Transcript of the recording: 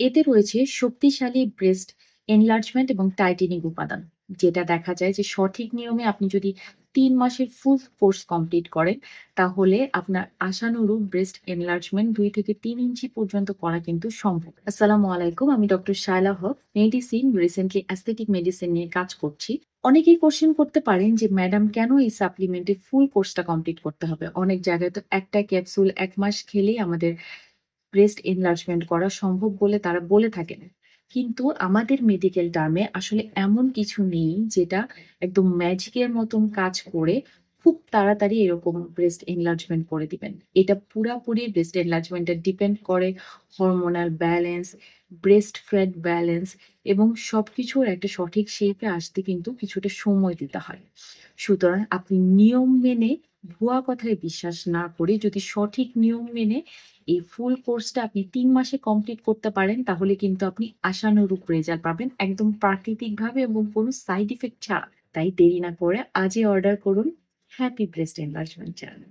এতে রয়েছে শক্তিশালী ব্রেস্ট এনলার্জমেন্ট এবং টাইটেনিং উপাদান, যেটা দেখা যায় যে সঠিক নিয়মে আপনি যদি তিন মাসের ফুল কোর্স কমপ্লিট করেন, তাহলে আপনার আশানুরূপ ব্রেস্ট এনলার্জমেন্ট দুই থেকে তিন ইঞ্চি পর্যন্ত করা কিন্তু সম্ভব। আসসালামু আলাইকুম, আমি doctor Shayla Haque medicine recently aesthetic medicine নিয়ে কাজ করছি। অনেকেই কোশ্চেন করতে পারেন যে ম্যাডাম কেন এই সাপ্লিমেন্টে ফুল কোর্সটা কমপ্লিট করতে হবে? অনেক জায়গায় তো একটা ক্যাপসুল এক মাস খেলেই আমাদের ব্রেস্ট এনলার্জমেন্ট করা সম্ভব বলে তারা বলে থাকেন। কিন্তু আমাদের মেডিকেল টার্মে আসলে এমন কিছু নেই যেটা একদম ম্যাজিকের মতন কাজ করে খুব তাড়াতাড়ি এরকম ব্রেস্ট এনলার্জমেন্ট করে দিবেন। এটা পুরাপুরি ব্রেস্ট এনলার্জমেন্টে ডিপেন্ড করে hormonal balance breast fat balance এবং সব কিছুর একটা সঠিক শেপে আসতে কিন্তু কিছুটা সময় দিতে হয়। সুতরাং আপনি নিয়ম মেনে ভুয়া কথায় বিশ্বাস না করে যদি সঠিক নিয়ম মেনে এই ফুল কোর্সটা আপনি তিন মাসে কমপ্লিট করতে পারেন, তাহলে কিন্তু আপনি আশানুরূপ রেজাল্ট পাবেন একদম প্রাকৃতিকভাবে এবং কোনো সাইড ইফেক্ট ছাড়া। তাই দেরি না করে আজই অর্ডার করুন। Happy breast enlargement channel